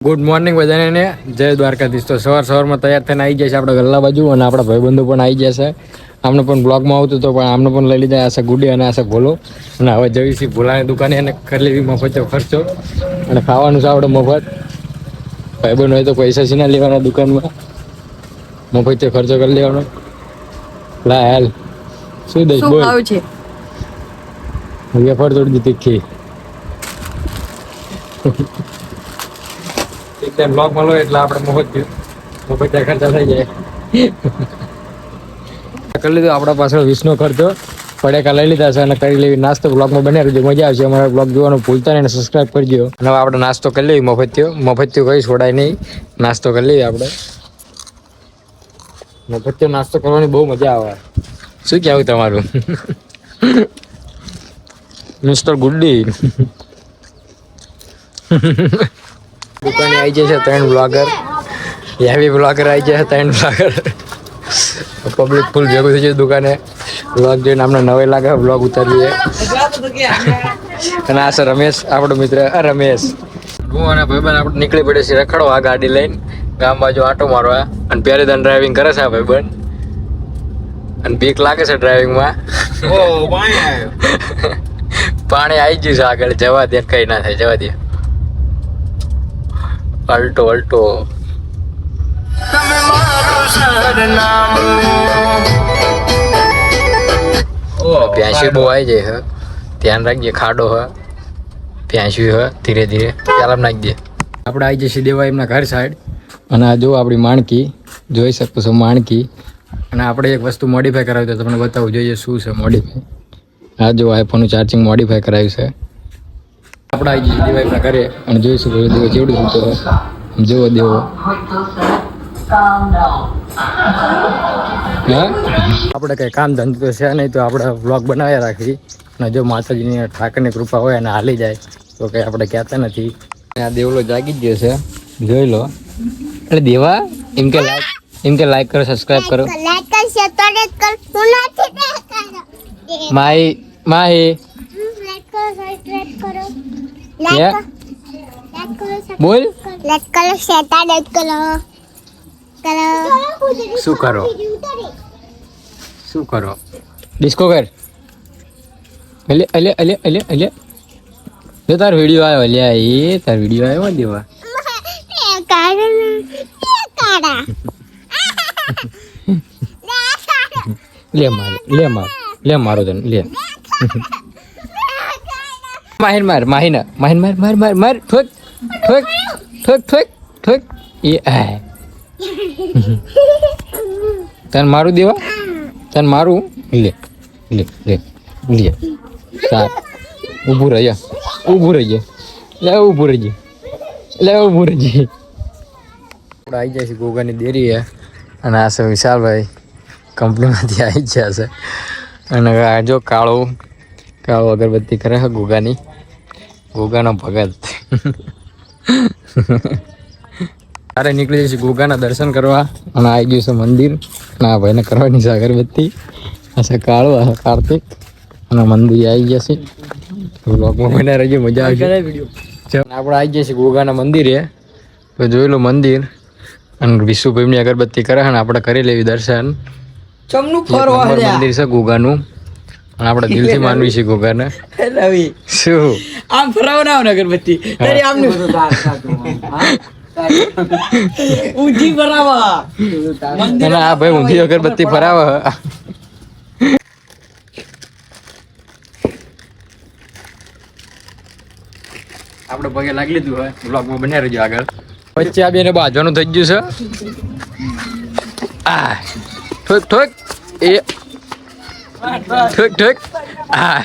Good morning બધાને. ને જય દ્વારકાધીશ. તો સવાર સવારમાં તૈયાર થઈને આવી જાય છે આપણે ગલ્લા બાજુ અને આપણા ભાઈબંધો પણ આવી જશે આમને પણ બ્લોગમાં આવતું હતું પણ આમને પણ લઈ લીધા આશા ગુડી અને આશા ભોલો. અને હવે જવી છીએ ભોલાની દુકાને અને કરી લેવી મફત ખર્ચો. અને ખાવાનું છે આપણે મફત. ભાઈબંધ હોય તો પૈસા છે ના લેવાના દુકાનમાં. મફત ખર્ચો કરી લેવાનો. લા હાલ. શું દઈશ બોલ. વેફર થોડી તીખી. એક ટાઈમ મળો એટલે આપણે મફત મફત ખર્ચા થઈ જાય. કરી લીધું, આપણા પાછળ વિષ્ણુ ખર્ચો પડેકા લઈ લીધા છે અને કરી લેવી. નાસ્તો બ્લોગમાં બને રહેજો. મજા આવશે. અમારા બ્લોગ જોવાનું ભૂલતા નહીં સબસ્ક્રાઈબ કરજો. અને આપણે નાસ્તો કરી લેવી. મફત્યો મફત્યો કઈ છોડાય નહીં. નાસ્તો કરી લેવી આપણે. મફત્યો નાસ્તો કરવાની બહુ મજા આવે. શું કહેવું તમારું? મિસ્ટર ગુડ્ડી. દુકાને આવી જાય છે ત્રણ બ્લોગર હેવી બ્લોગર આવી જાય છે ત્રણ બ્લોગર પબ્લિક ફૂલ ભેગું થઈ જાય દુકાને. બ્લોગ જોઈને અમને નવે લાગે બ્લોગ ઉતારીએ. અને આ છે રમેશ આપણો મિત્ર. આ રમેશ. હું અને ભાઈબંધ આપણે નીકળી પડે છે રખડવા ગાડી લઈને. ગામ બાજુ આટો મારવા. અને પહેરે દાન ડ્રાઇવિંગ કરે છે આ ભાઈબંધ. અને બીક લાગે છે ડ્રાઇવિંગમાં પાણી આવી ગયું છે આગળ. જવા દે કઈ ના થાય જવા દે. અલ્ટો અલ્ટો પ્યાસી બહુ આવી જાય હ. ધ્યાન રાખજે, ખાડો હ. પ્યાસી હ, ધીરે ધીરે. ચાલમ દે આપણે આવી જઈએ દેવા એમના ઘર સાઈડ. અને આ જો આપણી માણકી. જોઈ શકો છો માણકી. અને આપણે એક વસ્તુ મોડિફાઈ કરાવી તો તમને બતાવવું જોઈએ શું છે મોડિફાઈ આ જો આઈફોનનું ચાર્જિંગ મોડિફાઈ કરાવ્યું છે. આપણે આવી જઈએ દેવાઈના ઘરે અને જોઈશું કે દેવો જેવડું સૂતો જેવો દેવો. આપણે કંઈ કામ ધંધો તો છે નહીં તો આપણે વ્લોગ બનાવ્યા રાખી અને જો માતાજીની ઠાકરની કૃપા હોય અને હાલી જાય તો કંઈ આપણે કહેતા નથી. આ દેવલો જાગી જ ગયો છે. જોઈ લો. એટલે દેવા એમ કે લાઈક એમ કે લાઈક કરો સબસ્ક્રાઇબ કરો. માહી માહી. લાઈક કરો સબસ્ક્રાઇબ કરો. બોલ લાઈક કરો શેતા લાઈક કરો કરો શું કરો શું કરો ડિસ્કો કર અલે અલે અલે અલે અલે જો તાર વીડિયો આવ્યો અલ્યા એ તાર વીડિયો આવ્યો દેવા લે માર લે માર લે મારો તને લે માહિર માર માહિના માહિર માર માર માર માર, ઠોક ઠોક ઠોક ઠોક ઠોક. એ આ તને મારું દેવા? તને મારું? લે લે લે લે. સાર ઊભું રહી જા ઊભું રહી જા લે, ઊભું રહી જા લે, ઊભું રહી જા આપણે આવી જાય છે ગોગાની દેરી હે અને આ છે વિશાલભાઈ. કંપનીમાંથી આવી ગયા છે. અને જો કાળો કાળો અગરબત્તી કરે છે ગોગાની. ગોગાનો ભગત. અરે નીકળી જઈશું ગોગાના દર્શન કરવા અને આવી ગયું છે મંદિર. આ ભાઈને કરવાની છે અગરબત્તી. આ કાળો કાર્તિક. અને મંદિર આવી ગયા છે. બ્લોગમાં બના રહીએ મજા ચાલો, આપણે આવી જઈએ છીએ ગોગાના મંદિરે. તો જોઈ લો મંદિર. અને વિશુભાઈની અગરબત્તી કરે અને આપણે કરી લેવી દર્શન. મંદિર છે ગોગાનું. અને આપણે દિલથી માનવી છે ને રવિ શું? આમ ફરાવો ના અગરબત્તી. તારી આમ ઊંધી ફરાવા. અને આ ભાઈ ઊંધી અગરબત્તી ફરાવે. આપણે પગે લાગી લીધું હોય. બ્લોગમાં બન્યા રહેજો આગળ. વચ્ચે આ બેને બાજવાનું થઈ ગયું છે. આ થોક થોક એ ઠોક ઠોક આ